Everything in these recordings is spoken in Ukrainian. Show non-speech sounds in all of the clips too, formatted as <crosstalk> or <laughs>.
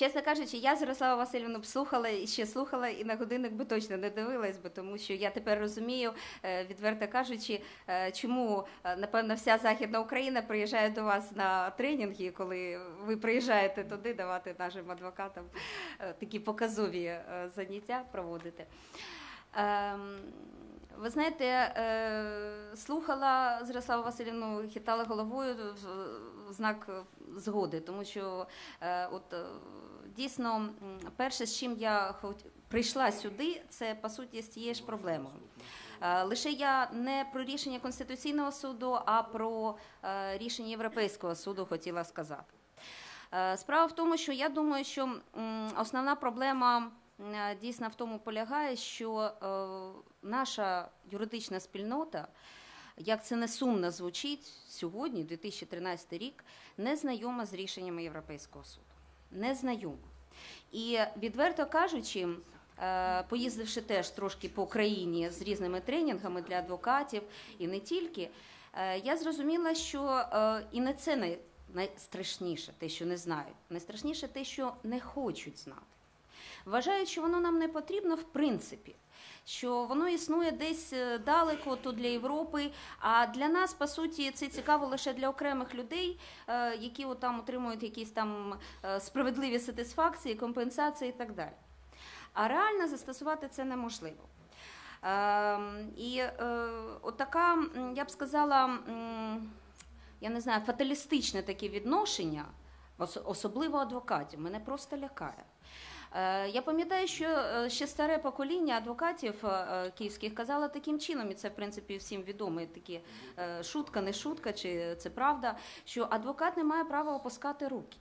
Чесно кажучи, я Ярослава Васильівну б слухала і ще слухала, і на годинник би точно не дивилась, бо тому що я тепер розумію, е, відверто кажучи, е, чому е, напевно вся західна Україна приїжджає до вас на тренінги, коли ви приїжджаєте туди давати нашим адвокатам такі показові заняття проводити. Ви знаєте, е, слухала Зрославу Васильівну, хитала головою в знак згоди, тому що е, от е, дійсно перше, з чим я прийшла сюди, це по суті з тією ж проблемою. Лише я не про рішення Конституційного суду, а про рішення Європейського суду хотіла сказати. Справа в тому, що я думаю, що основна проблема дійсно в тому полягає, що е, наша юридична спільнота, як це не сумно звучить сьогодні, 2013 рік, не знайома з рішеннями Європейського суду. Не знайома. І відверто кажучи, е, поїздивши теж трошки по країні з різними тренінгами для адвокатів і не тільки, е, я зрозуміла, що е, і не це найстрашніше, те, що не знають. Найстрашніше те, що не хочуть знати. Вважають, що воно нам не потрібно в принципі. Що воно існує десь е, далеко тут для Європи, а для нас, по суті, це цікаво лише для окремих людей, е, які от там отримують якісь там е, справедливі сатисфакції, компенсації і так далі. А реально застосувати це неможливо. Ем, І от така, м, я б сказала, я не знаю, фаталістичне таке відношення, особливо адвокатів, мене просто лякає. Е, Я пам'ятаю, що е, ще старе покоління адвокатів е, київських казало таким чином, і це в принципі всім відомо, такі шутка, не шутка, чи це правда, що адвокат не має права опускати руки.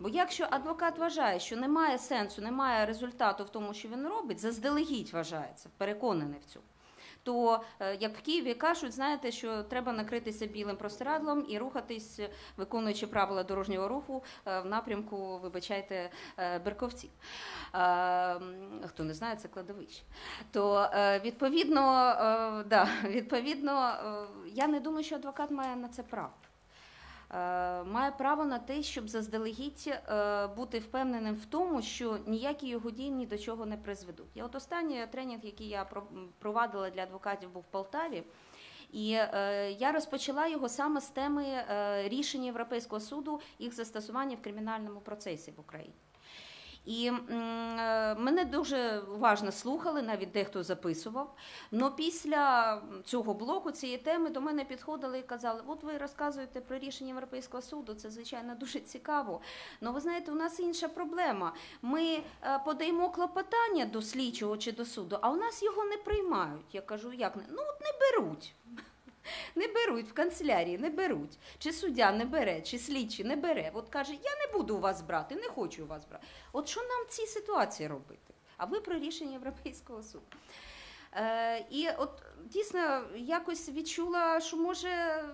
Бо якщо адвокат вважає, що немає сенсу, немає результату в тому, що він робить, заздалегідь вважається, переконаний в цьому. То е, як в Києві кажуть, знаєте, що треба накритися білим простирадлом і рухатись, виконуючи правила дорожнього руху е, в напрямку, вибачайте, е, Берковців. Хто не знає, це кладовище. То відповідно, да, <laughs> відповідно, я не думаю, що адвокат має на це право. Е, Має право на те, щоб заздалегідь е, бути впевненим в тому, що ніякі його дії ні до чого не призведуть. Я от останній тренінг, який я провадила для адвокатів, був в Полтаві. І е, я розпочала його саме з теми е, рішення Європейського суду їх застосування в кримінальному процесі в Україні. І м, е, мене дуже уважно слухали, навіть дехто записував. Но після цього блоку, цієї теми, до мене підходили і казали: от ви розказуєте про рішення Європейського суду, це звичайно дуже цікаво. Але ви знаєте, у нас інша проблема. Ми е, подаємо клопотання до слідчого чи до суду, а у нас його не приймають. Я кажу, як не? Ну от не беруть. <laughs> Не беруть в канцелярії, не беруть. Чи суддя не бере, чи слідчий не бере. От каже, я не буду у вас брати, не хочу у вас брати. От що нам в цій ситуації робити? А ви про рішення Європейського суду. Е, і от дійсно якось відчула, що може.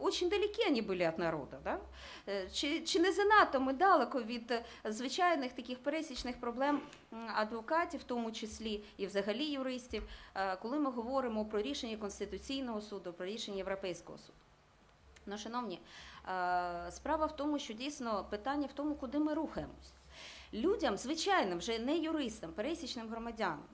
Очень далекі вони були від народу, да? Е, Чи, чи не занадто ми далеко від звичайних таких пересічних проблем адвокатів, в тому числі і взагалі юристів, е, коли ми говоримо про рішення Конституційного суду, про рішення Європейського суду. Ну, шановні, е, справа в тому, що дійсно питання в тому, куди ми рухаємось. Людям, звичайним, вже не юристам, пересічним громадянам,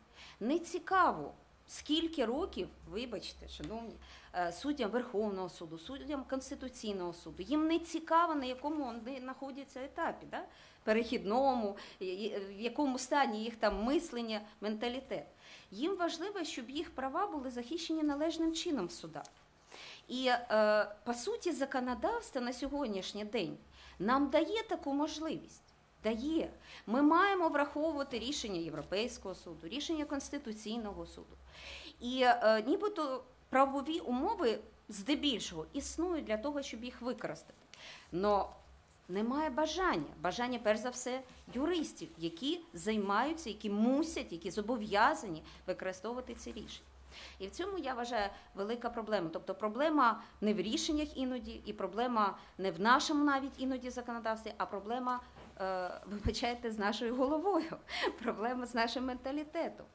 не цікаво, скільки років, вибачте, шановні, е, суддям Верховного суду, суддям Конституційного суду. Їм не цікаво, на якому вони знаходяться етапі, да? перехідному, і- в якому стані їх там мислення, менталітет. Їм важливо, щоб їх права були захищені належним чином в судах. І е, по суті, законодавство на сьогоднішній день нам дає таку можливість. Дає. Ми маємо враховувати рішення Європейського суду, рішення Конституційного суду. І е, нібито правові умови здебільшого існують для того, щоб їх використати. Но немає бажання. Бажання, перш за все, юристів, які займаються, які мусять, які зобов'язані використовувати ці рішення. І в цьому я вважаю велика проблема. Тобто проблема не в рішеннях іноді, і проблема не в нашому навіть іноді законодавстві, а проблема, вибачайте, з нашою головою, <laughs> проблема з нашим менталітетом.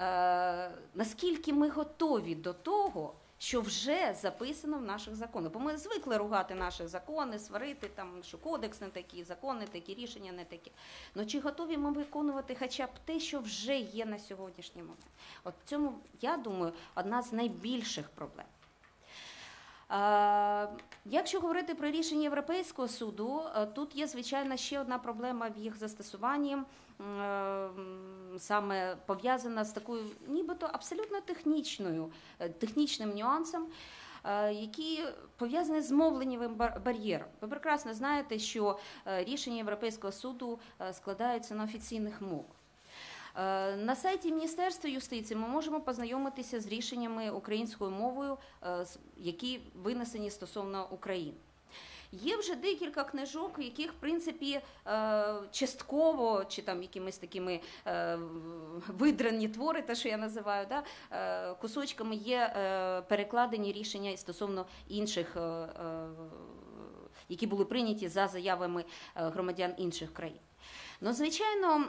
Е, наскільки ми готові до того, що вже записано в наших законах. Бо ми звикли ругати наші закони, сварити там, що кодекс не такий, закони такі, рішення не такі. Ну чи готові ми виконувати хоча б те, що вже є на сьогоднішній момент? От в цьому, я думаю, одна з найбільших проблем. Якщо говорити про рішення Європейського суду, е, тут є звичайно ще одна проблема в їх застосуванні, саме пов'язана з такою, нібито абсолютно технічною, е, технічним нюансом. е, Які пов'язані з мовленнєвим бар- бар'єром. Ви прекрасно знаєте, що рішення Європейського суду складаються на офіційних мовах. Е, На сайті Міністерства юстиції ми можемо познайомитися з рішеннями українською мовою, е, які винесені стосовно України. Є вже декілька книжок, в яких, в принципі, е, частково чи там якимись такими видрані твори, те, що я називаю, да, кусочками є перекладені рішення стосовно інших, які були прийняті за заявами громадян інших країн. Ну, звичайно,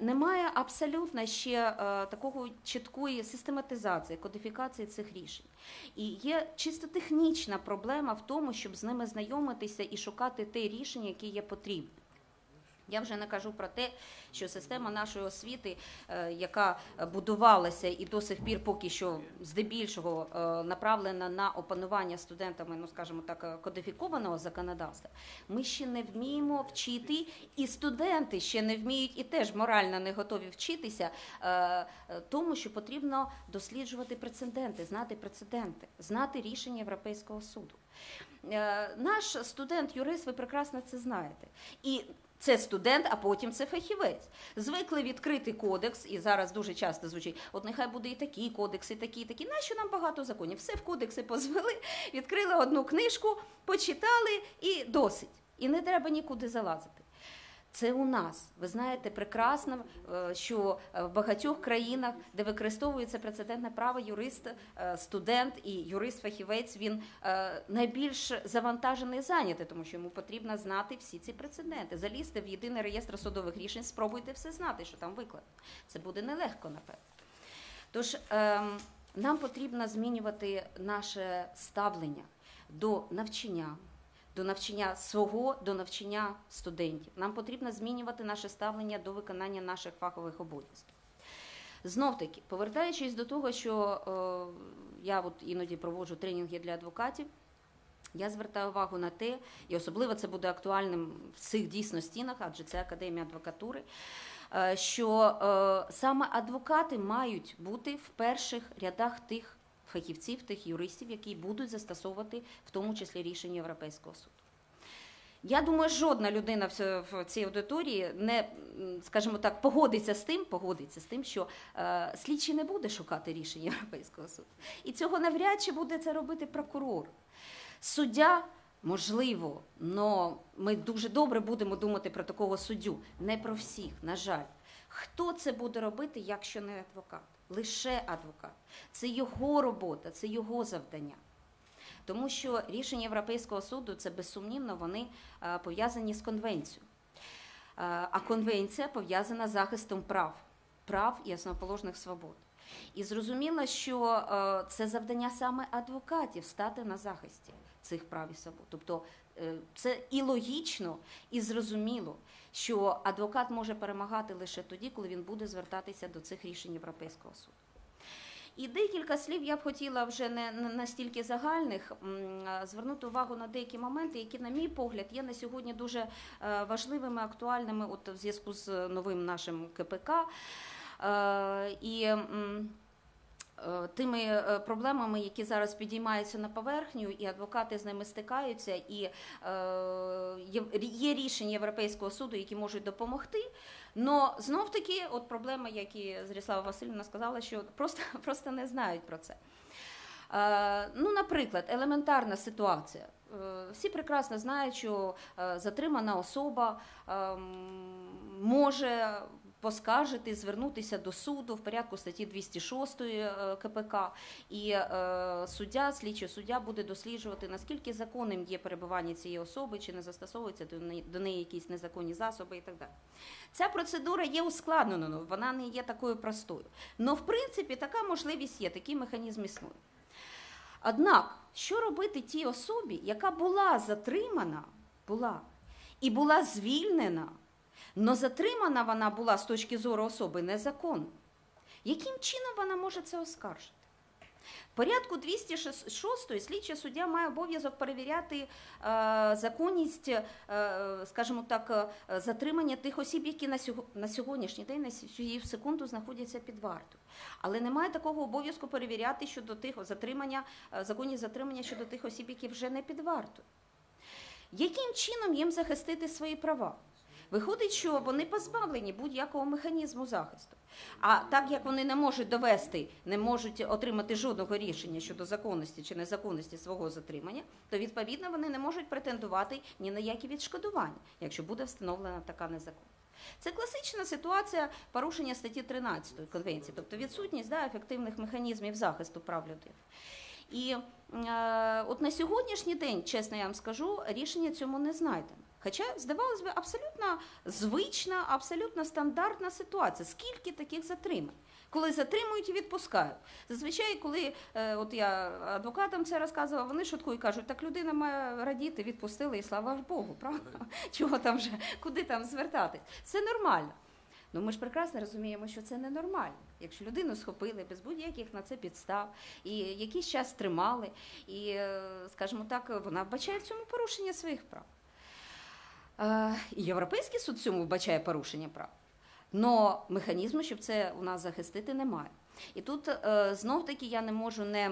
немає абсолютно ще е, такого чіткої систематизації, кодифікації цих рішень. І є чисто технічна проблема в тому, щоб з ними знайомитися і шукати те рішення, яке є потрібне. Я вже не кажу про те, що система нашої освіти, е, яка будувалася і до сих пір поки що здебільшого е, направлена на опанування студентами, ну скажімо так, е, кодифікованого законодавства, ми ще не вміємо вчити, і студенти ще не вміють і теж морально не готові вчитися тому, що потрібно досліджувати прецеденти, знати прецеденти, знати рішення Європейського суду. Наш студент-юрист, ви прекрасно це знаєте. І це студент, а потім це фахівець. Звикли відкрити кодекс, і зараз дуже часто звучить: от нехай буде і такий кодекс, і такий, і такий. Нащо нам багато законів? Все в кодекси позвели, відкрили одну книжку, почитали і досить. І не треба нікуди залазити. Це у нас. Ви знаєте прекрасно, е, що е, в багатьох країнах, де використовується прецедентне право, юрист, е, студент і юрист-фахівець він найбільш завантажений і зайнятий, тому що йому потрібно знати всі ці прецеденти. Залізьте в єдиний реєстр судових рішень, спробуйте все знати, що там викладено. Це буде нелегко, напевно. Тож ем, нам потрібно змінювати наше ставлення до навчання, до навчання свого, до навчання студентів. Нам потрібно змінювати наше ставлення до виконання наших фахових обов'язків. Знов таки, повертаючись до того, що е, я от іноді проводжу тренінги для адвокатів. Я звертаю увагу на те, і особливо це буде актуальним в цих дійсно стінах, адже це академія адвокатури. е, Що е, саме адвокати мають бути в перших рядах тих фахівців, тих юристів, які будуть застосовувати в тому числі рішення Європейського суду. Я думаю, жодна людина в цій аудиторії не, скажімо так, погодиться з тим, погодиться з тим, що е, слідчий не буде шукати рішення Європейського суду. І цього навряд чи буде це робити прокурор. Суддя, можливо, але ми дуже добре будемо думати про такого суддю. Не про всіх, на жаль. Хто це буде робити, якщо не адвокат? Лише адвокат. Це його робота, це його завдання. Тому що рішення Європейського суду це безсумнівно вони е, пов'язані з конвенцією. Е, А конвенція пов'язана з захистом прав, прав і основоположних свобод. І зрозуміло, що е, це завдання саме адвокатів стати на захисті цих прав і свобод. Тобто це і логічно, і зрозуміло, що адвокат може перемагати лише тоді, коли він буде звертатися до цих рішень Європейського суду. І декілька слів я б хотіла вже не настільки загальних звернути увагу на деякі моменти, які, на мій погляд, є на сьогодні дуже е, важливими, актуальними от в зв'язку з новим нашим КПК. Е, І е, тими е, проблемами, які зараз підіймаються на поверхню, і адвокати з ними стикаються, і е, є- рішення Європейського суду, які можуть допомогти. Но знов таки, от проблема, як і Зріслава Васильівна сказала, що просто, <laughs> просто не знають про це. Е, ну, наприклад, елементарна ситуація. Е, Всі прекрасно знають, що е, затримана особа ем, може поскаржити, звернутися до суду в порядку статті 206 е, КПК, і е, суддя, слідчий суддя буде досліджувати, наскільки законним є перебування цієї особи, чи не застосовуються до неї, до неї якісь незаконні засоби і так далі. Ця процедура є ускладненою, вона не є такою простою. Но в принципі така можливість є, такий механізм існує. Однак, що робити тій особі, яка була затримана, була і була звільнена, але затримана вона була з точки зору особи незаконно? Яким чином вона може це оскаржити? В порядку 206 слідчий суддя має обов'язок перевіряти е, законність, е, скажімо так, е, затримання тих осіб, які на, сього, на сьогоднішній день, на сію секунду знаходяться під вартою. Але немає такого обов'язку перевіряти щодо тих затримання, е, законні затримання щодо тих осіб, які вже не під вартою. Яким чином їм захистити свої права? Виходить, що вони позбавлені будь-якого механізму захисту. А так як вони не можуть довести, не можуть отримати жодного рішення щодо законності чи незаконності свого затримання, то відповідно вони не можуть претендувати ні на які відшкодування, якщо буде встановлена така незаконність. Це класична ситуація порушення статті 13 конвенції, тобто відсутність да, ефективних механізмів захисту прав людини. І е, от на сьогоднішній день, чесно я вам скажу, рішення цьому не знайдено. Хоча, здавалось би, абсолютно звична, абсолютно стандартна ситуація. Скільки таких затримань? Коли затримують і відпускають. Зазвичай, коли е, от я адвокатам це розказувала, вони шуткують кажуть, так людина має радіти, відпустили, і слава Богу, <laughs> правда? Чого там вже, куди там звертатись? Це нормально. Ну ми ж прекрасно розуміємо, що це ненормально. Якщо людину схопили без будь-яких на це підстав, і якийсь час тримали, і, е, скажімо так, вона вбачає в цьому порушення своїх прав. Е, І Європейський суд цьому вбачає порушення прав. Но механізму, щоб це у нас захистити, немає. І тут е, знов таки я не можу не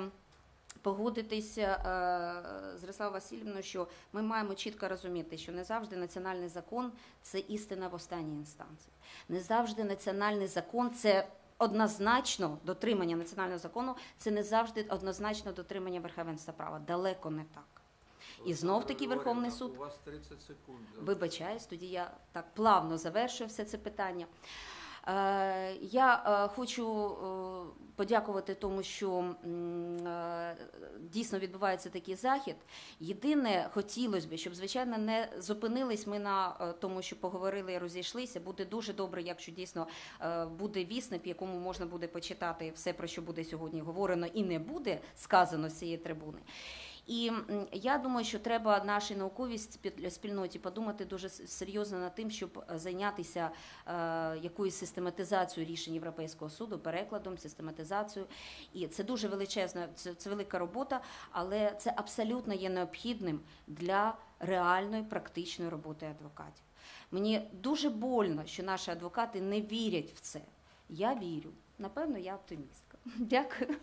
погодитися е, з Риславою Васильівною, що ми маємо чітко розуміти, що не завжди національний закон це істина в останній інстанції. Не завжди національний закон це однозначно дотримання національного закону, це не завжди однозначно дотримання верховенства права. Далеко не так. І знов таки Верховний суд. У вас 30 секунд. Вибачаюсь, тоді я так плавно завершую все це питання. Е, Я е, хочу е, подякувати тому, що дійсно відбувається такий захід. Єдине, хотілося б, щоб звичайно не зупинились ми на тому, що поговорили і розійшлися. Буде дуже добре, якщо дійсно буде вісник, в якому можна буде почитати все, про що буде сьогодні говорено, і не буде сказано з цієї трибуни. І я думаю, що треба нашій науковій спі- спільноті подумати дуже серйозно над тим, щоб е, зайнятися е, якоюсь систематизацією рішень Європейського суду, перекладом, систематизацією. І це дуже величезна, це, це велика робота, але це абсолютно є необхідним для реальної практичної роботи адвокатів. Мені дуже больно, що наші адвокати не вірять в це. Я вірю. Напевно, я оптимістка. <laughs> Дякую.